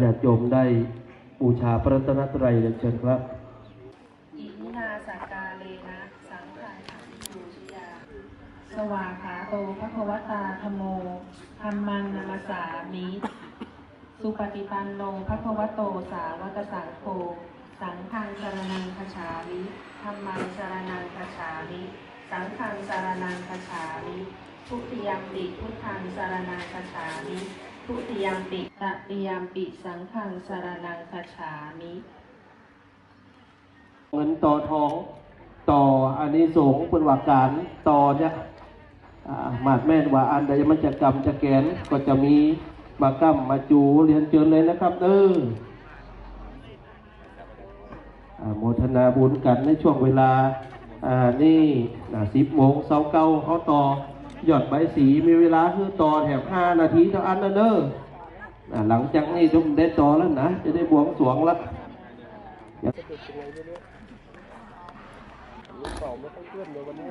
สทายาติโยมได้บูชาพระรัตนตรัยเรียนเชิญครับอิมินาสักาเลนะสังฆาขันตูชยา สวากขาโตภควตาธโมธรรมังนามาสามิสุปฏิปันโนภควโตสาวกสังโฆสังฆังสารนังคชามิธรรมังสารนังคชามิ สังฆังสารนังคชามิทุติยมปิพุทธังสารนังคชามิ ทุติยมปิตติยมปิสังฆังสารนังคาชามิเงินต่อทองต่ออันนี้สงส์เป็นว่าการต่อเนี่ยอาหมาดแม่นว่าอันใดมันจะกรรมจะแกนก็จะมีมากำมมาจูเรียนเชิญเลยนะครับเอออ่าโมทนาบุญกันในช่วงเวลาอ่านี่สิบโมงเสาเก้าเขาต่อ หยอดใบสีมีเวลาคือต่อแถบห้านาทีเท่านั้นเด้อหลังจากนี้ต้องได้ต่อแล้วนะ จะได้บวงสวงละเป่าไม่ต้องเคลื่อนเลยวันนี้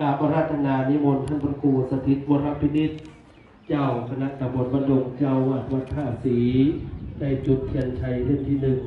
กราบราตนานิมนต์ท่านพระครูสถิตวรพินิจเจ้าคณะตำบลบันดงเจ้าวัดวัดท่าสีได้จุดเทียนชัยเล่มที่หนึ่ง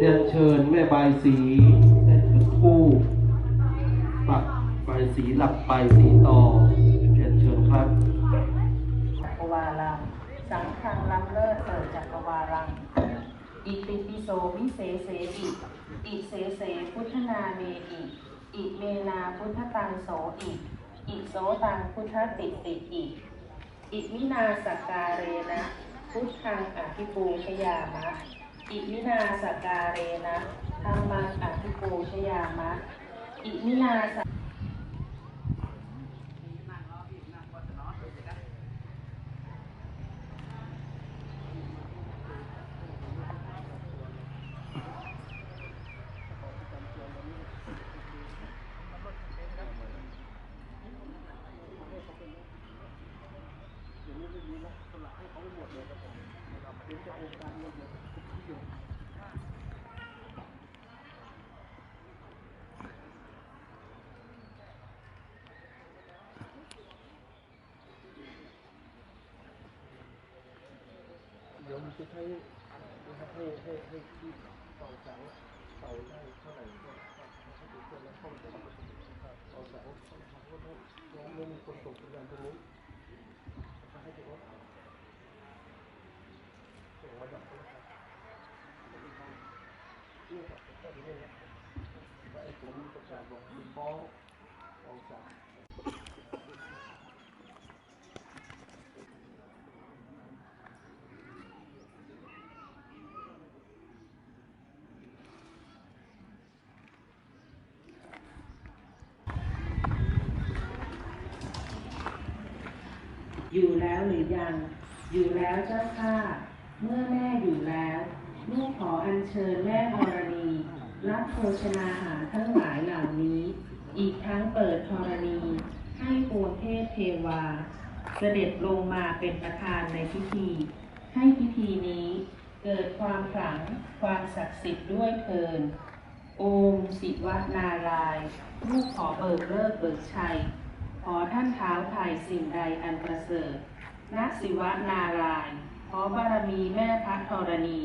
เรียนเชิญแม่บายสีได้จุดคู่ปักบายสีหลับใบายสีต่อเรียนเชิญครับจักรวาลังสังฆังล้ำเลิศเถิดจักรวาลังอิติปิโสวิเศเสอิอิเสเสพุทธนาเมอิอิเมนาพุทธตังโสอิอิโสตังพุทธติติอิอิมินาสกการเรนะ พุทธังอภิปูชยามะ อิมินาสการเรนะธรรมังอธิปูชยามะ อิมินาส เดี๋ยวมันจะให้ให้ให้ให้ที่เสาเสาเสาได้เท่าไหร่ก็ให้ดูคนละห้องเสาเสาเสาก็ต้องน้องไม่มีคนส่งสัญญาณตรงนี้ก็ให้ดูว่าส่งมาจากคนละนี่ครับก็ดีเลยว่าไอ้ผมประกาศบอกคุณฟ้องฟ้องศาล อยู่แล้ว หรือยัง อยู่แล้วเจ้าค่ะ เมื่อแม่อยู่แล้วลูกขออัญเชิญแม่ธรณี รับโภชนาหารทั้งหลายเหล่านี้ อีกทั้งเปิดธรณี ให้ปวงเทพเทวา เสด็จลงมาเป็นประธานในพิธี ให้พิธีนี้เกิดความขลังความศักดิ์สิทธิ์ด้วยเทิน โอมศิวนาราย ลูกขอเบิกเลิกเบิกชัย ขอท่านเท้าไทยสิ่งใดอันประเสริฐ ณศิวานารายขอบารมีแม่พระธรณี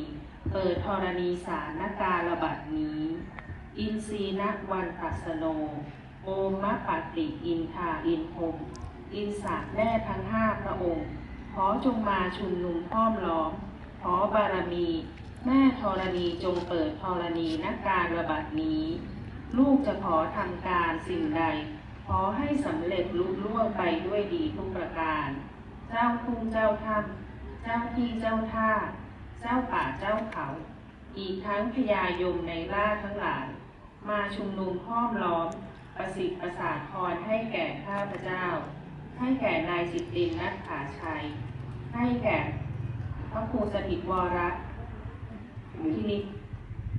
เปิดธรณีสารนการระบัดนี้ อินทรีนวันตัสโน โอมมะปัตติอินทาอินพรหมอินสาแม่ทั้งห้าพระองค์ ขอจงมาชุมนุมห้อมล้อม ขอบารมี แม่ธรณีจงเปิดธรณีนการระบัดนี้ ลูกจะขอทำการสิ่งใด ขอให้สำเร็จลุล่วงไปด้วยดีทุกประการ เจ้าทุ่งเจ้าถ้ำเจ้าที่เจ้าท่า เจ้าป่าเจ้าเขา อีกทั้งพญายมในล่าทั้งหลาย มาชุมนุมห้อมล้อม ประสิทธิ์ประสาทพรให้แก่ข้าพเจ้า ให้แก่นายจิตตินนัทขาชัย ให้แก่พระครูสถิตวรพินิจ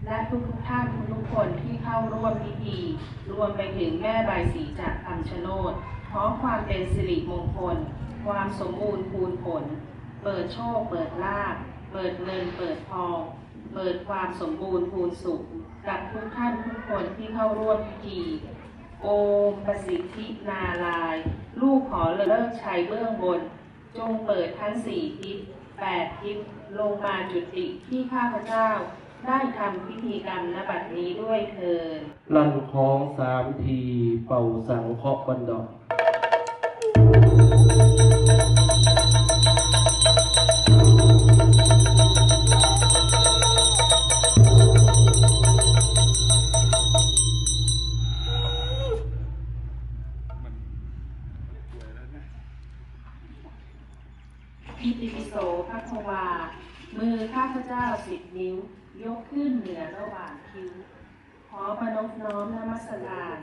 และทุกทุกท่านทุกๆคนที่เข้าร่วมพิธี รวมไปถึงแม่ใบสีจากคำชะโนดขอความเป็นสิริมงคล ความสมบูรณ์พูนผล เปิดโชค เปิดลาภเปิดเงิน เปิดทอง เปิดความสมบูรณ์พูนสุข กับทุกท่านทุกคนที่เข้าร่วมพิธี โอมประสิทธินาลาย ลูกขอเลิกชัยเบื้องบน จงเปิดทั้งสี่ทิศแปดทิศลงมาจุติที่ข้าพเจ้า ได้ทำพิธีกรรมนบัดนี้ด้วยเถิดลั่นของสามที เป่าสังเคราะห์บันดอก พเจ้าสิบนิ้ว ยกขึ้นเหนือระหว่างคิ้ว ขอประนบน้อมนมัสการ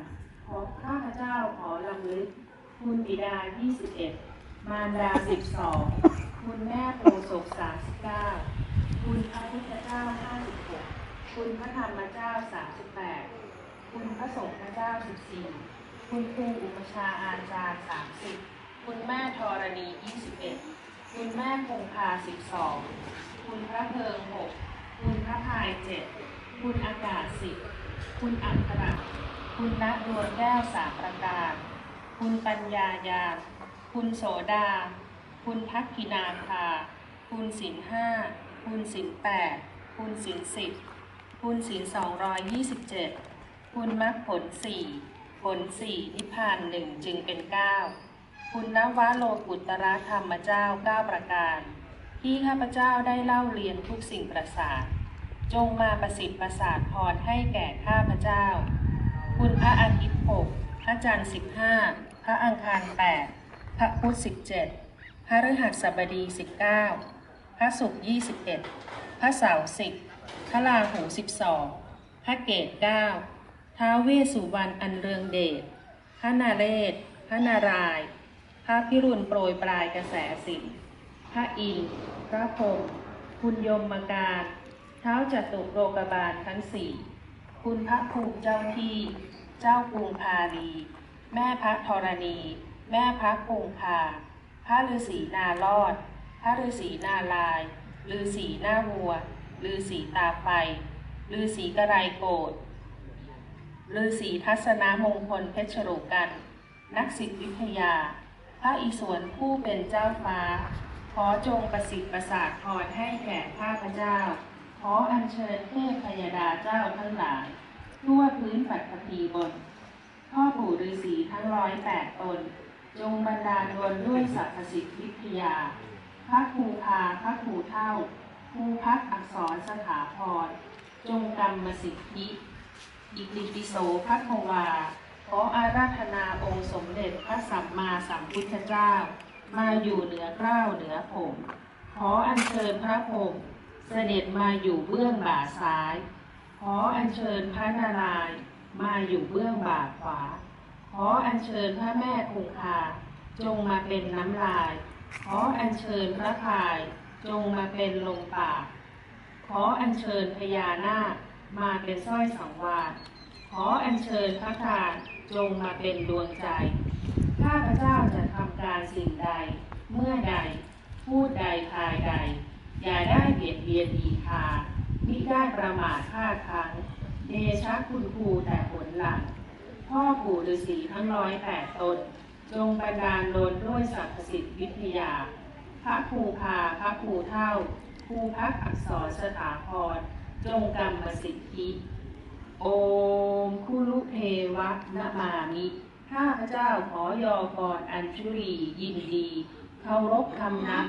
ขอข้าพเจ้าขอลำลึก คุณบิดา 21 มารดา 12 คุณแม่โพธิ์ศก39 คุณพระพุทธเจ้า 56 คุณพระธรรมเจ้า 38 คุณพระสงฆ์เจ้า 14 คุณครูอุปชาอาจารย์ 30 คุณแม่ธรณี 21 คุณแม่คงคา 12 คุณพระเพิง6คุณพระพาย7คุณอากาศ10คุณอัคระคุณณดวงแก้วสามประการ คุณปัญญายา คุณโสดา คุณทักกินาคา คุณศิลห้า คุณศิลแปด คุณศิลสิบ คุณศิลสองร้อยยี่สิบเจ็ด คุณมรรคผลสี่ผลสี่นิพพานหนึ่งจึงเป็นเก้า คุณนวโลกุตระธรรมเจ้าเก้าประการ ที่ข้าพเจ้าได้เล่าเรียนทุกสิ่งประสาท จงมาประสิทธิ์ประสาทพรให้แก่ข้าพเจ้า คุณพระอาทิตย์หกพระจันทร์สิบห้าพระอังคารแปดพระพุธสิบเจ็ดพระฤหัสบดีสิบเก้าพระศุกร์ยี่สิบเอ็ดพระเสาร์สิบพระราหูสิบสองพระเกตเก้าท้าเวสุวรรณอันเรืองเดชพระนาเรศพระนาราย พระพิรุณโปรยปลายกระแสสิน พระอินทร์พระพรหมคุณยมมาการเท้าจตุโลกบาลทั้งสี่คุณพระภูมิเจ้าที่ เจ้ากรุงพาลีแม่พระธรณี แม่พระคงคาพระฤาษีนารอด พระฤาษีนาลายฤาษีหน้าวัวฤาษีตาไฟฤาษีกระไรโกดฤาษีทัศนมงคลเพชรโรกัน นักศิษวิทยา พระอิศวรผู้เป็นเจ้าฟ้า ขอจงประสิทธิ์ประสาทพรให้แก่ข้าพเจ้า ขออัญเชิญเทพพยดาเจ้าทั้งหลาย ทั่วพื้นปัตภีบน พ่อปู่ฤาษีทั้งร้อยแปดตน จงบันดาลดลด้วยศักดิ์สิทธิวิทยา พระครูพาพระครูเท่าครูพักอักษรสถาพร จงกรรมสิทธิอิติปิโสพระควา ขออาราธนาองค์สมเด็จพระสัมมาสัมพุทธเจ้า มาอยู่เหนือเกล้าเหนือผม ขออัญเชิญพระพรหมเสด็จมาอยู่เบื้องบ่าซ้าย ขออัญเชิญพระนารายณ์มาอยู่เบื้องบ่าขวา ขออัญเชิญพระแม่คงคา จงมาเป็นน้ำลาย ขออัญเชิญพระพาย จงมาเป็นลมปาก ขออัญเชิญพญานาคมาเป็นสร้อยสังวาสขออัญเชิญพระธาตุจงมาเป็นดวงใจ ข้าพเจ้าจะทำการสิ่งใด เมื่อใด พูดใดทายใด อย่าได้เบียดเบียนอีกามิได้ประมาทพลาดพลั้งเดชะคุณครูแต่ผลหลัง พ่อปู่ฤาษีทั้งร้อยแปดตน จงบันดาลโดนด้วยศักดิ์สิทธิวิทยา พระครูพาพระครูเท่าครูพักอักษรสถาพร จงกรรมสิทธิ โอมคุลุเทวะนะมามิ ข้าพเจ้าขอยอกรอัญชุรียินดี เคารพคำนับ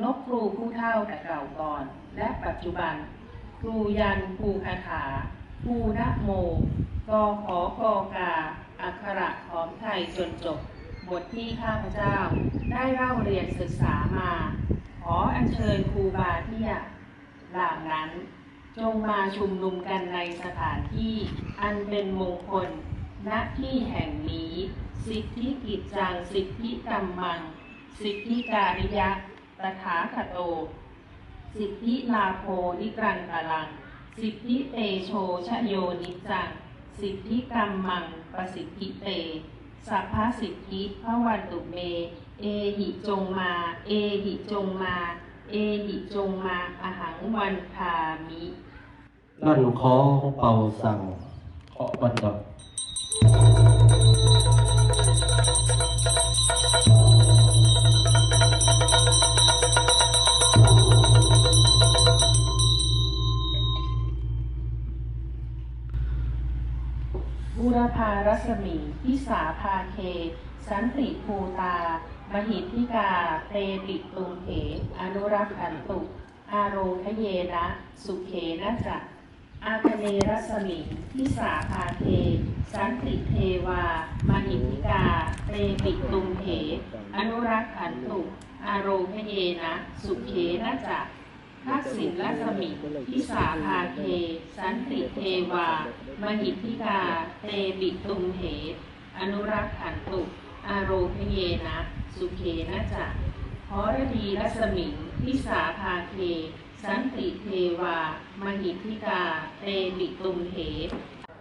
นกครูผู้เท่าแต่เก่าก่อน และปัจจุบัน ครูยันครูคาถาครูนะโมกอขอกอกา อักขระของไทยจนจบบทที่ข้าพเจ้าได้เล่าเรียนศึกษามา ขออัญเชิญครูบาเที่เหล่านั้น จงมาชุมนุมกันในสถานที่อันเป็นมงคล ณที่แห่งนี้ สิทธิกิจจังสิทธิกรรมัง สิทธิการิยะ ตถาคโต สิทธิลาโภนิกรันตลัง สิทธิเตโชชโยนิจัง สิทธิกรรมังประสิทธิเต สัพพสิทธิพระวันตุเม เอหิจงมา เอหิจงมา เอหิจงมาอหังวันทามิลั่นคอเป่าสั่งเคาะบันดา บูรพารัศมี พิสาภาเค สันติภูตา มหิทธิกา เตติตุงเถอนุรักขันตุ อาโรคเยนะ สุเขนะจัก อาคเนรัศมีพิสาภาเคสันติเทวา มหิทธิกา เตติตุงเถอนุรักขันตุ อาโรคเยนะ สุเขนะจักทักษิณรัศมีพิสาภาเคสันติเทวา มหิทธิกา เตบิตุมเห อนุรักขันตุ อาโรพเยนะ สุเขนะจักขอรดีรัศมีพิสาภาเค สันติเทวา มหิทธิกา เตบิตุมเห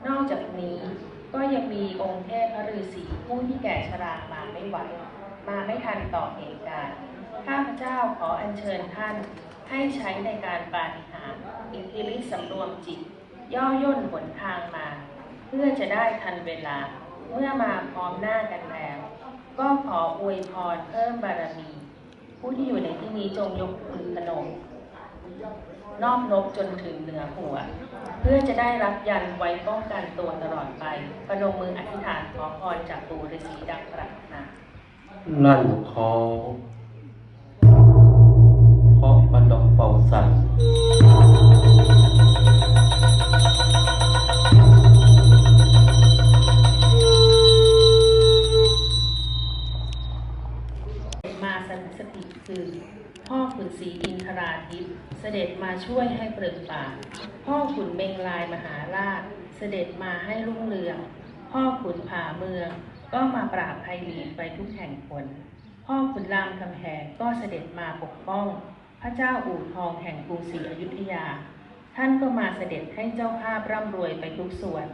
นอกจากนี้ก็ยังมีองค์เทพพระฤาษีผู้ที่แก่ชรามาไม่ไหว มาไม่ทันต่อเหตุการณ์ ข้าพเจ้าขออัญเชิญท่านให้ใช้ในการปาฏิหาริย์อิทธิฤทธิสำรวมจิต ย่อย่นหนทางมา เพื่อจะได้ทันเวลา เมื่อมาพร้อมหน้ากันแล้ว ก็ขออวยพรเพิ่มบารมี ผู้ที่อยู่ในที่นี้จงยกมือพนม นอบนบจนถึงเหนือหัว เพื่อจะได้รับยันไว้ป้องกันตัวตลอดไปประนมมืออธิษฐานขอพรจากปู่ฤาษีดังปรารถนาลั่นคอเคาะบันดาเป่าสั่งมาสนสถิตคือพ่อขุนศรีอินท ราทิตย์เสด็จมาช่วยให้เปลืองป่าพ่อขุนเมงลายมหาราช เสด็จมาให้รุ่งเรือง พ่อขุนผาเมือง ก็มาปราบภัยลีไปทุกแห่งผลพ่อขุนรามคำแหงก็เสด็จมาปกป้อง พระเจ้าอู่ทองแห่งกรุงศรีอยุธยา ท่านก็มาเสด็จให้เจ้าภาพร่ำรวยไปทุกส่วน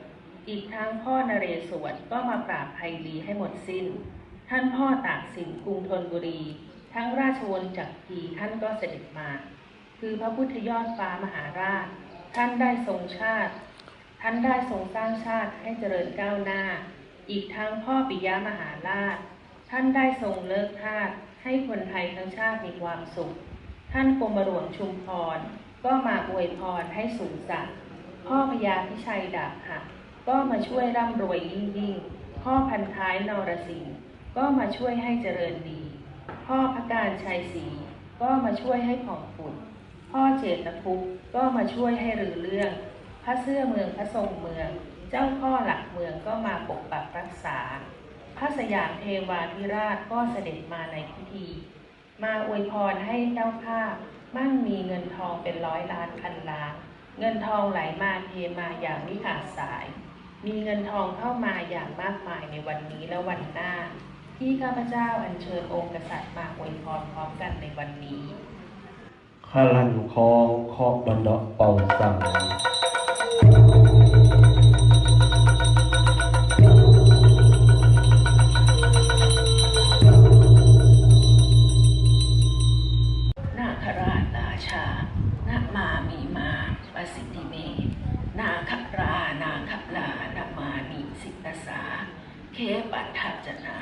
อีกทั้งพ่อนเรศวรก็มาปราบภัยลีให้หมดสิ้น ท่านพ่อตากสินกรุงธนบุรี ทั้งราชวงศ์จักรีท่านก็เสด็จมา คือพระพุทธยอดฟ้ามหาราช ท่านได้ทรงชาติ ท่านได้ทรงสร้างชาติให้เจริญก้าวหน้า อีกทั้งพ่อปิยมหาราช ท่านได้ทรงเลิกทาสให้คนไทยทั้งชาติมีความสุข ท่านกรมหลวงชุมพร ก็มาอวยพรให้สูงสักพ่อพญาพิชัยดาบหักก็มาช่วยร่ำรวยยิ่งยิ่งพ่อพันท้ายนรสิงห์ก็มาช่วยให้เจริญดี พ่อพระการชัยศรีก็มาช่วยให้ผ่องผุด พ่อเจตภุกก็มาช่วยให้รือเรื่อง พระเสื้อเมืองพระทรงเมือง เจ้าพ่อหลักเมืองก็มาปกปักรักษา พระสยามเทวาธิราชก็เสด็จมาในพิธี มาอวยพรให้เจ้าภาพมั่งมีเงินทองเป็นร้อยล้านพันล้านเงินทองไหลมาเทมาอย่างไม่ขาดสาย มีเงินทองเข้ามาอย่างมากมายในวันนี้และวันหน้า ที่ข้าพเจ้าอัญเชิญองค์กษัตริย์มาอวยพรพร้อมกันในวันนี้ขข้าลันคองเคาะบันเดาะเป่าสั่งนาคราชราชานามามีมาประสิทธิเม นาครา นาคลานามานิสิตสา เคปัทธัจนา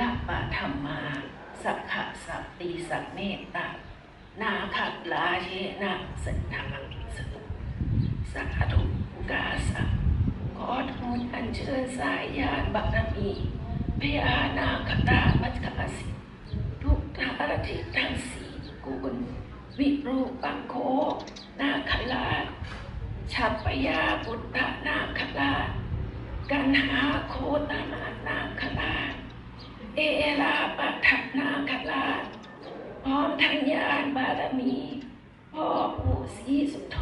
ละปะธรรมา สักขะสัตติสักเมตตา นาคลาเชนะสันทาสตุสาธุกาสะขอทูลอัญเชิญสายญาณบารมีพญานาครามัจคสิทธิ์ทุกทารทิทั้งสี่กุลวิรูปังโค นาคลาชัปปยาพุทธนาคลากันหาโคตนานาคลา เอลาปัทนาคลาชพร้อมทั้งญาณบารมีพ่อปู่ศรีสุโธ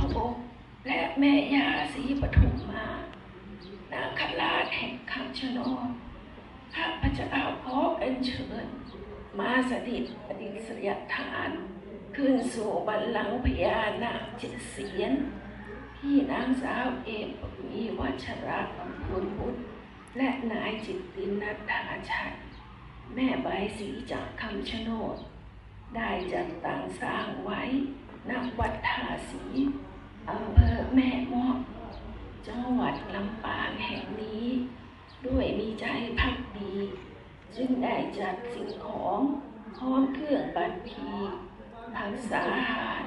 และแม่ยาศรีปทุมมา นาคราชแห่งคำชะโนดข้าพเจ้าขออัญเชิญ มาสถิตปฏิสยฐาน ขึ้นสู่บัลลังก์พญานาคเจ็ดเสียนที่นางสาวเอมมีวัชระกำพูนพุทธและนายจิตตินัทธาชัย แม่ใบสีจากคำชะโนด ได้จัดตั้งสร้างไว้ณวัดท่าสีอำเภอแม่มอกจังหวัดลำปางแห่งนี้ ด้วยมีใจพักดีจึงได้จัดสิ่งของพร้อมเครื่องบัตรพีทังสาหาร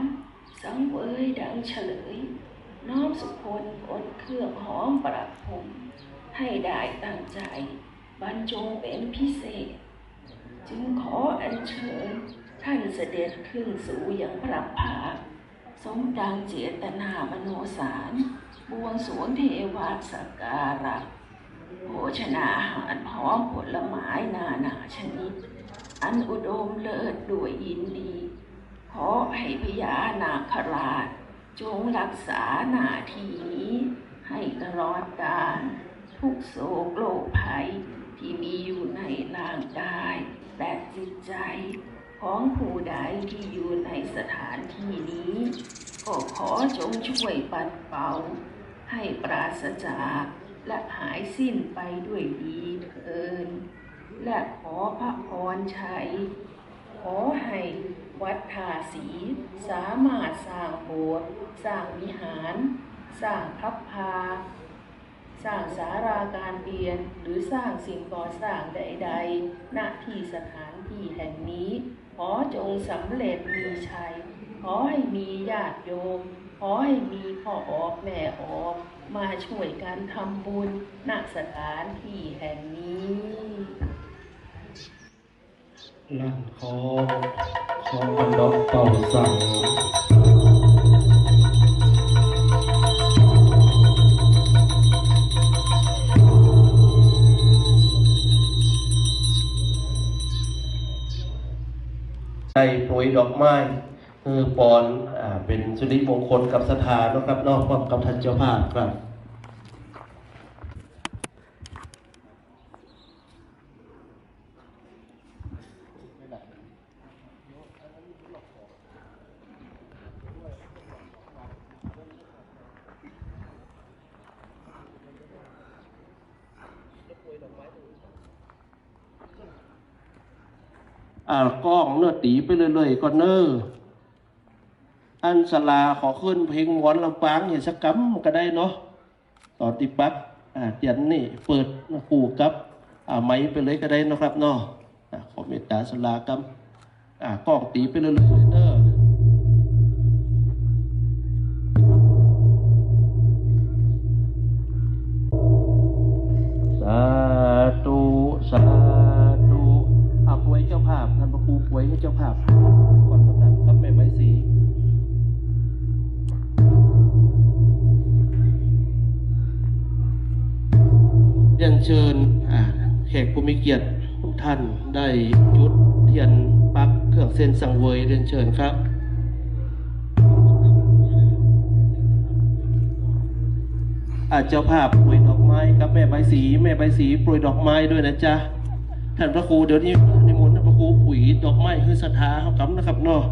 สังเวยดังเฉลย น้อมสุพลผลเครื่องหอมประพรมให้ได้ตั้งใจ บรรจงเป็นพิเศษ จึงขออัญเชิญท่านเสด็จขึ้นสู่อย่างพระภาสมดังเจตนามโนสารบวงสวงเทวาสกการะโภชนาอาหารพร้อมผลไม้นานาชนิด อันอุดมเลิศด้วยยินดี ขอให้พญานาคราช จงรักษาหน้าที่นี้ ให้ตลอดกาลทุกโศกโรคภัยที่มีอยู่ในร่างกาย และจิตใจของผู้ใดที่อยู่ในสถานที่นี้ ก็ขอจงช่วยปัดเป่า ให้ปราศจากและหายสิ้นไปด้วยดีเถินและขอพระพรชัย ขอให้วัดทาสีสามารถสร้างโบสถ์สร้างวิหาร สร้างพับพา สร้างสาราการเรียนหรือสร้างสิ่งก่อสร้างใดๆ ณที่สถานที่แห่งนี้ ขอจงสำเร็จมีชัย ขอให้มีญาติโยม ขอให้มีพ่อออกแม่ออกมาช่วยกันทำบุญณสถานที่แห่งนี้ลั่นคอคาะบันดาะเป่าสั่ง ในโปรยดอกไม้คือปอนอเป็นสุริมงคลกับสถานนะครับนอกความกับท่านเจ้าภาพครับ อ่ากล้องเนื้อตีไปเรื่อยๆก็เนออันสลาขอขึ้นเพลงหวอนลำปางเห็นสักกำก็ได้เนาะต่อติปักอ่าเตียนนี่เปิดคู่กับอ่าไม้ไปเลยก็ได้เนาะครับเนาะขอเมตตาสลากำอ่ากล้องตีไปเรื่อยๆเนอ พท่านพระครูป่วยให้เจ้าภาพก่อนกำนันกับแม่ใบสีเรียนเชิญแขกผู้มีเกียรติทุกท่านได้จุดเทียนปักเครื่องเส้นสังเวยเรียนเชิญครับอาเจ้าภาพโปรยดอกไม้กับแม่ใบสี แม่ใบสีโปรยดอกไม้ด้วยนะจ๊ะท่านพระครูเดี๋ยวนี้ ดอกไม้คือศรัทธาเขากำนะครับเนาะ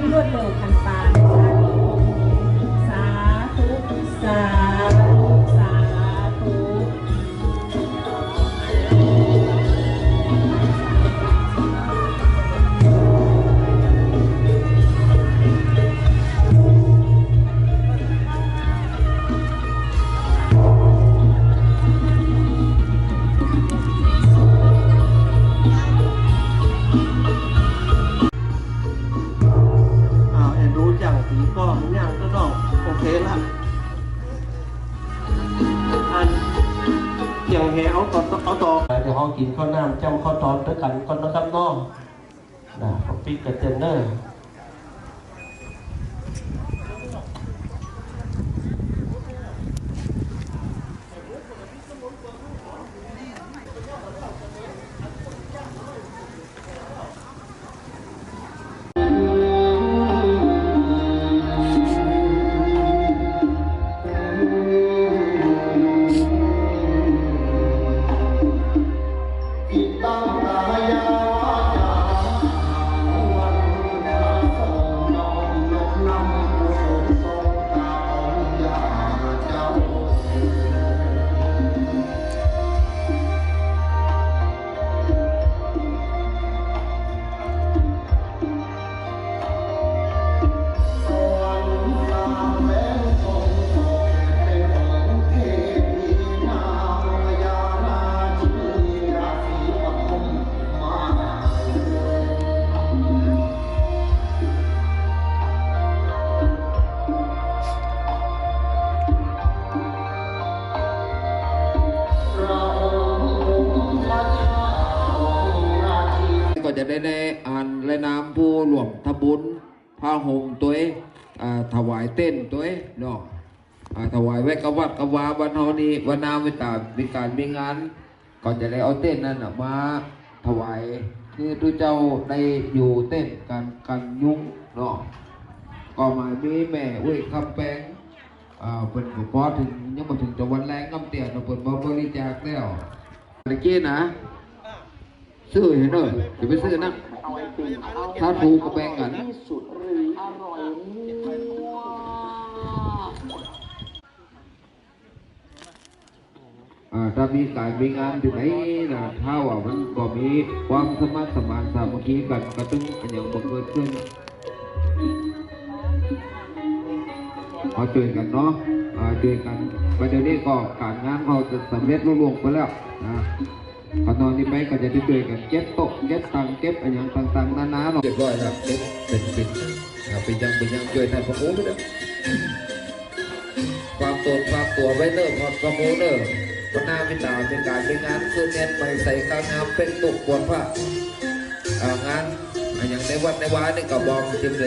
มรวดเร็วทัน 때는 ถวายไว้กับวัดกับวาวันเฮานี้วันนาไม่ตามมีการมีงานก่อนจะได้เอาเต้นนั่นมาถวายคือทุเจ้าได้อยู่เต้นกันกันยุ่งเนาะก็มามีแม่เว้ยขับแปงอ่าเป็นพอถึงยังมาถึงจะวันแรงกำเตียนเราเปิดบริจาคแล้วตะเกี้นะซื้อเห็นเลยจะไปซื้อนะถ้าถูกก็แบ่งกันที่สุดหรืออร่อย ถ้ามีการมีงานอยู่ไหนนะถ้าว่ามันก็มีความสมัครสมานสามัคคีกันก็ต้องอันอย่างบังเกิดขึ้นเอาช่วยกันเนาะอ่าช่วยกันประเดี๋ยวนี้ก็การงานเขาจะสำเร็จรุ่วงไปแล้วนะพอนอนนี้ไปก็จะได้ช่วยกันเก็บโต๊ะเก็บตังเก็บอันอย่างต่างๆนานาเนาะเรียบร้อยแล้วเป็นเป็นเป็นอ่าเป็นยังเป็นยังช่วยท่านพระโอ้ไปเลยความตนความตัวไว้เนอร์พอดประโมเนอร์ หน้าวิตาเป็นการเป็นงานคือเน้นไปใส่กางงามเป็นตุกบวชพระอ่างานอ่าอย่างในวัดในวานี่ก็บอกจริงเลย